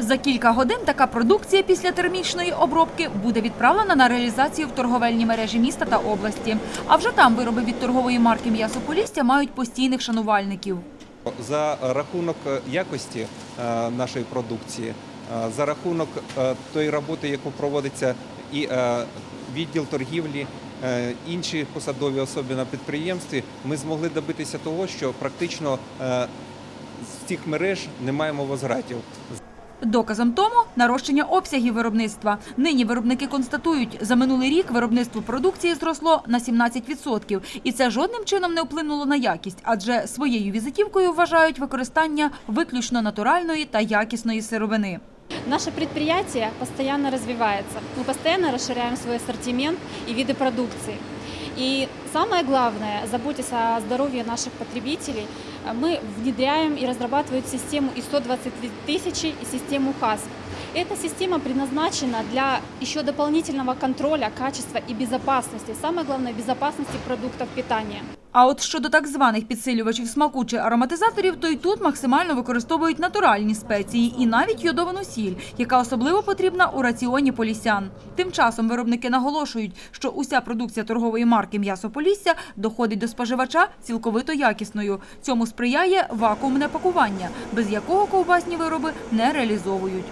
За кілька годин така продукція після термічної обробки буде відправлена на реалізацію в торговельні мережі міста та області. А вже там вироби від торгової марки «М'ясо Полісся» мають постійних шанувальників. За рахунок якості е, нашої продукції, е, за рахунок е, тої роботи, яку проводиться і відділ торгівлі, інші посадові особи на підприємстві, ми змогли добитися того, що практично з цих мереж не маємо возвратів. Доказом тому нарощення обсягів виробництва. Нині виробники констатують, за минулий рік виробництво продукції зросло на 17%. І це жодним чином не вплинуло на якість, адже своєю візитівкою вважають використання виключно натуральної та якісної сировини. Наше предприятие постоянно развивается. Мы постоянно расширяем свой ассортимент и виды продукции. И самое главное, заботясь о здоровье наших потребителей, мы внедряем и разрабатываем систему ИСО-23 тысячи и систему ХАС. Эта система предназначена для еще дополнительного контроля качества и безопасности. Самое главное, безопасности продуктов питания. А от щодо так званих підсилювачів смаку чи ароматизаторів, то й тут максимально використовують натуральні спеції і навіть йодовану сіль, яка особливо потрібна у раціоні полісян. Тим часом виробники наголошують, що уся продукція торгової марки «М'ясо Полісся» доходить до споживача цілковито якісною. Цьому сприяє вакуумне пакування, без якого ковбасні вироби не реалізовують.